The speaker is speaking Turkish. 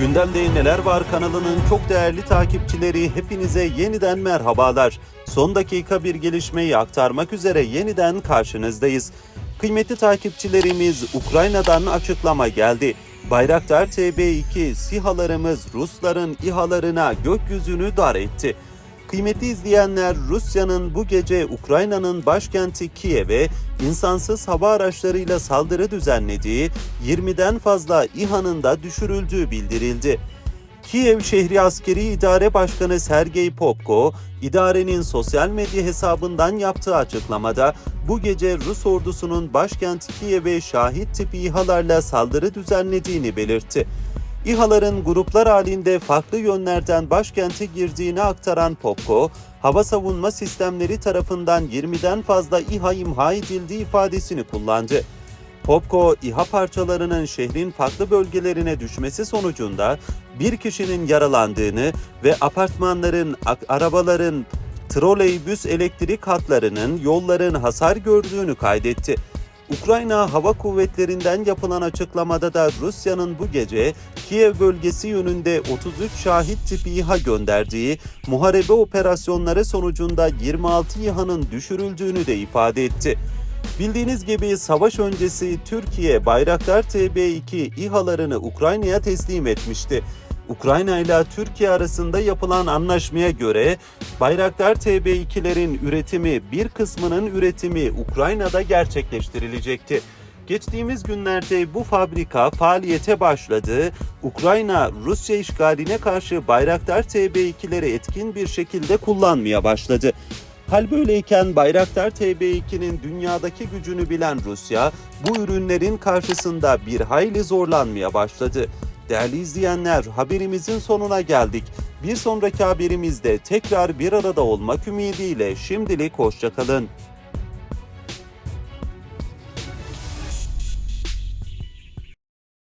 Gündemde Neler Var kanalının çok değerli takipçileri hepinize yeniden merhabalar. Son dakika bir gelişmeyi aktarmak üzere yeniden karşınızdayız. Kıymetli takipçilerimiz Ukrayna'dan açıklama geldi. Bayraktar TB2 SİHA'larımız Rusların İHA'larına gökyüzünü dar etti. Kıymetli izleyenler Rusya'nın bu gece Ukrayna'nın başkenti Kiev'e insansız hava araçlarıyla saldırı düzenlediği 20'den fazla İHA'nın da düşürüldüğü bildirildi. Kiev Şehri Askeri İdare Başkanı Sergey Popko, idarenin sosyal medya hesabından yaptığı açıklamada bu gece Rus ordusunun başkent Kiev'e şahit tipi İHA'larla saldırı düzenlediğini belirtti. İHA'ların gruplar halinde farklı yönlerden başkente girdiğini aktaran Popko, hava savunma sistemleri tarafından 20'den fazla İHA imha edildiği ifadesini kullandı. Popko, İHA parçalarının şehrin farklı bölgelerine düşmesi sonucunda bir kişinin yaralandığını ve apartmanların, arabaların, troleybüs elektrik hatlarının, yolların hasar gördüğünü kaydetti. Ukrayna Hava Kuvvetleri'nden yapılan açıklamada da Rusya'nın bu gece Kiev bölgesi yönünde 33 şahit tipi İHA gönderdiği muharebe operasyonları sonucunda 26 İHA'nın düşürüldüğünü de ifade etti. Bildiğiniz gibi savaş öncesi Türkiye Bayraktar TB2 İHA'larını Ukrayna'ya teslim etmişti. Ukrayna ile Türkiye arasında yapılan anlaşmaya göre Bayraktar TB2'lerin üretimi bir kısmının üretimi Ukrayna'da gerçekleştirilecekti. Geçtiğimiz günlerde bu fabrika faaliyete başladı. Ukrayna Rusya işgaline karşı Bayraktar TB2'leri etkin bir şekilde kullanmaya başladı. Hal böyleyken Bayraktar TB2'nin dünyadaki gücünü bilen Rusya bu ürünlerin karşısında bir hayli zorlanmaya başladı. Değerli izleyenler haberimizin sonuna geldik. Bir sonraki haberimizde tekrar bir arada olmak ümidiyle şimdilik hoşçakalın.